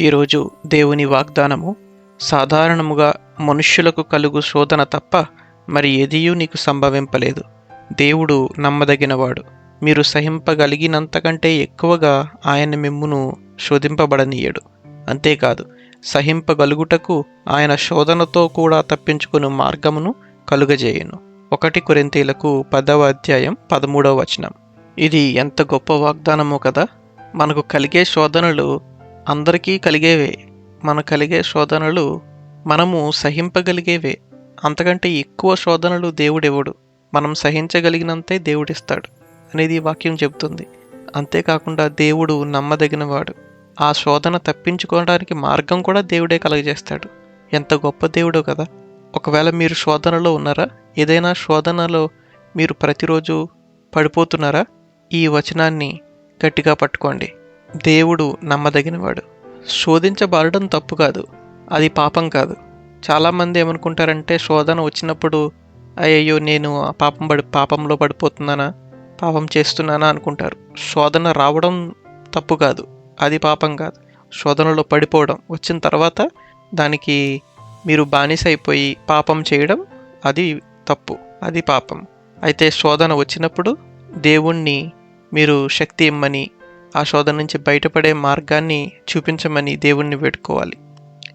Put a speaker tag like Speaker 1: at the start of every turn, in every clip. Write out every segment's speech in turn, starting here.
Speaker 1: ఈరోజు దేవుని వాగ్దానము సాధారణముగా మనుష్యులకు కలుగు శోధన తప్ప మరి ఎదియూ నీకు సంభవింపలేదు. దేవుడు నమ్మదగినవాడు. మీరు సహింపగలిగినంతకంటే ఎక్కువగా ఆయన మిమ్మును శోధింపబడనీయడు. అంతేకాదు సహింపగలుగుటకు ఆయన శోధనతో కూడా తప్పించుకుని మార్గమును కలుగజేయును. ఒకటి కొరింతీలకు పదవ అధ్యాయం పదమూడవ వచనం. ఇది ఎంత గొప్ప వాగ్దానమో కదా! మనకు కలిగే శోధనలు అందరికీ కలిగేవే. మన కలిగే శోధనలు మనము సహింపగలిగేవే. అంతకంటే ఎక్కువ శోధనలు దేవుడివ్వడు మనం సహించగలిగినంతే దేవుడిస్తాడు అనేది వాక్యం చెబుతుంది. అంతేకాకుండా దేవుడు నమ్మదగినవాడు. ఆ శోధన తప్పించుకోవడానికి మార్గం కూడా దేవుడే కలుగజేస్తాడు. ఎంత గొప్ప దేవుడో కదా! ఒకవేళ మీరు శోధనలో ఉన్నారా? ఏదైనా శోధనలో మీరు ప్రతిరోజు పడిపోతున్నారా? ఈ వచనాన్ని గట్టిగా పట్టుకోండి. దేవుడు నమ్మదగినవాడు. శోధించబడడం తప్పు కాదు. అది పాపం కాదు. చాలామంది ఏమనుకుంటారంటే శోధన వచ్చినప్పుడు అయ్యయ్యో నేను ఆ పాపం పడి పాపంలో పడిపోతున్నానా? పాపం చేస్తున్నానా అనుకుంటారు. శోధన రావడం తప్పు కాదు. అది పాపం కాదు. శోధనలో పడిపోవడం. వచ్చిన తర్వాత దానికి మీరు బానిస అయిపోయి పాపం చేయడం అది తప్పు. అది పాపం. అయితే శోధన వచ్చినప్పుడు దేవుణ్ణి మీరు శక్తి ఇమ్మని ఆ శోధన నుంచి బయటపడే మార్గాన్ని చూపించమని దేవుణ్ణి వేడుకోవాలి.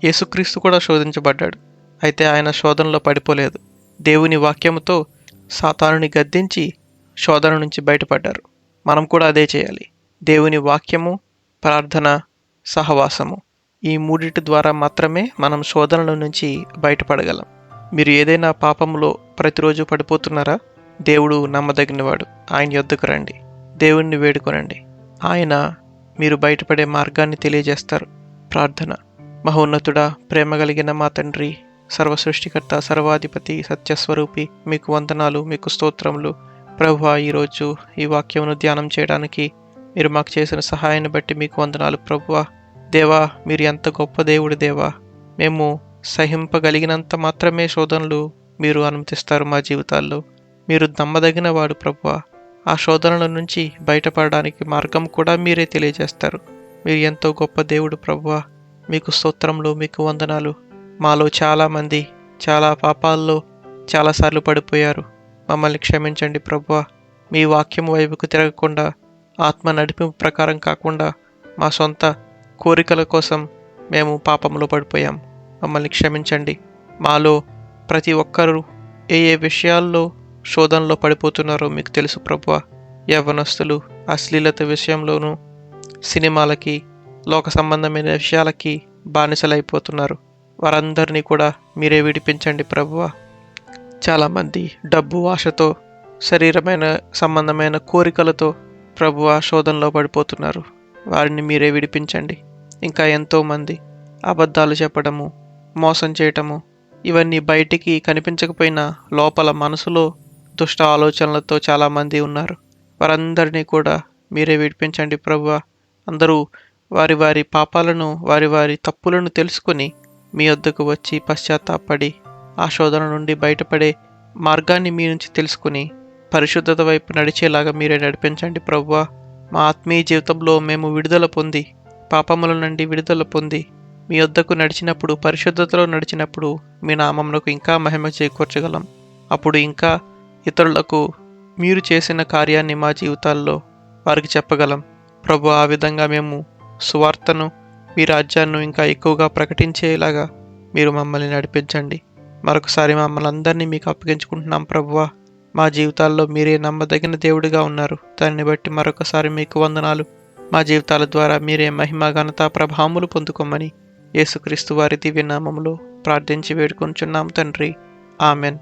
Speaker 1: యేసుక్రీస్తు కూడా శోధించబడ్డాడు. అయితే ఆయన శోధనలో పడిపోలేదు. దేవుని వాక్యముతో సాతానుని గద్దించి శోధన నుంచి బయటపడ్డారు. మనం కూడా అదే చేయాలి. దేవుని వాక్యము ప్రార్థన సహవాసము ఈ మూడిటి ద్వారా మాత్రమే మనం శోధనల నుంచి బయటపడగలం. మీరు ఏదైనా పాపంలో ప్రతిరోజు పడిపోతున్నారా? దేవుడు నమ్మదగినవాడు. ఆయన యొద్దకు రండి. దేవుణ్ణి వేడుకొనండి. ఆయన మీరు బయటపడే మార్గాన్ని తెలియజేస్తారు. ప్రార్థన. మహోన్నతుడా ప్రేమ కలిగిన మా తండ్రి సర్వసృష్టికర్త సర్వాధిపతి సత్యస్వరూపి మీకు వందనాలు మీకు స్తోత్రములు. ప్రభు ఈరోజు ఈ వాక్యమును ధ్యానం చేయడానికి మీరు మాకు చేసిన సహాయాన్ని బట్టి మీకు వందనాలు ప్రభువా. దేవా మీరు ఎంత గొప్ప దేవుడు దేవా. మేము సహింపగలిగినంత మాత్రమే శోధనలు మీరు అనుమతిస్తారు మా జీవితాల్లో. మీరు నమ్మదగిన వాడు ప్రభువా. ఆ శోధనల నుంచి బయటపడడానికి మార్గం కూడా మీరే తెలియజేస్తారు. మీరు ఎంతో గొప్ప దేవుడు ప్రభువా. మీకు స్తోత్రంలో మీకు వందనాలు. మాలో చాలామంది చాలా పాపాల్లో చాలాసార్లు పడిపోయారు. మమ్మల్ని క్షమించండి ప్రభువా. మీ వాక్యం వైపుకు తిరగకుండా ఆత్మ నడిపింపు ప్రకారం కాకుండా మా సొంత కోరికల కోసం మేము పాపంలో పడిపోయాం. మమ్మల్ని క్షమించండి. మాలో ప్రతి ఒక్కరూ ఏ ఏ విషయాల్లో శోధనలో పడిపోతున్నారో మీకు తెలుసు ప్రభు యవ్వనస్తులు అశ్లీలత విషయంలోనూ సినిమాలకి లోక సంబంధమైన విషయాలకి బానిసలైపోతున్నారు. వారందరినీ కూడా మీరే విడిపించండి ప్రభువ. చాలామంది డబ్బు ఆశతో శరీరమైన సంబంధమైన కోరికలతో ప్రభువ శోధనలో పడిపోతున్నారు. వారిని మీరే విడిపించండి. ఇంకా ఎంతోమంది అబద్ధాలు చెప్పడము మోసం చేయటము ఇవన్నీ బయటికి కనిపించకపోయినా లోపల మనసులో దుష్ట ఆలోచనలతో చాలామంది ఉన్నారు. వారందరినీ కూడా మీరే విడిపించండి ప్రభు అందరూ వారి వారి పాపాలను వారి వారి తప్పులను తెలుసుకొని మీ వద్దకు వచ్చి పశ్చాత్తాపడి ఆ శోధన నుండి బయటపడే మార్గాన్ని మీ నుంచి తెలుసుకుని పరిశుద్ధత వైపు నడిచేలాగా మీరే నడిపించండి ప్రవ్వా మా ఆత్మీయ జీవితంలో మేము విడుదల పొంది పాపముల నుండి విడుదల పొంది మీ వద్దకు నడిచినప్పుడు పరిశుద్ధతలో నడిచినప్పుడు మీ నామమునకు ఇంకా మహిమ చేకూర్చగలం. అప్పుడు ఇంకా ఇతరులకు మీరు చేసిన కార్యాన్ని మా జీవితాల్లో వారికి చెప్పగలం. ప్రభు ఆ విధంగా మేము సువార్తను మీ రాజ్యాన్ని ఇంకా ఎక్కువగా ప్రకటించేలాగా మీరు మమ్మల్ని నడిపించండి. మరొకసారి మమ్మల్ని అందరినీ మీకు అప్పగించుకుంటున్నాం ప్రభువా. మా జీవితాల్లో మీరే నమ్మదగిన దేవుడిగా ఉన్నారు. దాన్ని బట్టి మరొకసారి మీకు వందనాలు. మా జీవితాల ద్వారా మీరే మహిమ ఘనత ప్రభావములు పొందుకోమని యేసుక్రీస్తు వారి దివ్యనామములో ప్రార్థించి వేడుకొంచున్నాం తండ్రి. ఆమెన్.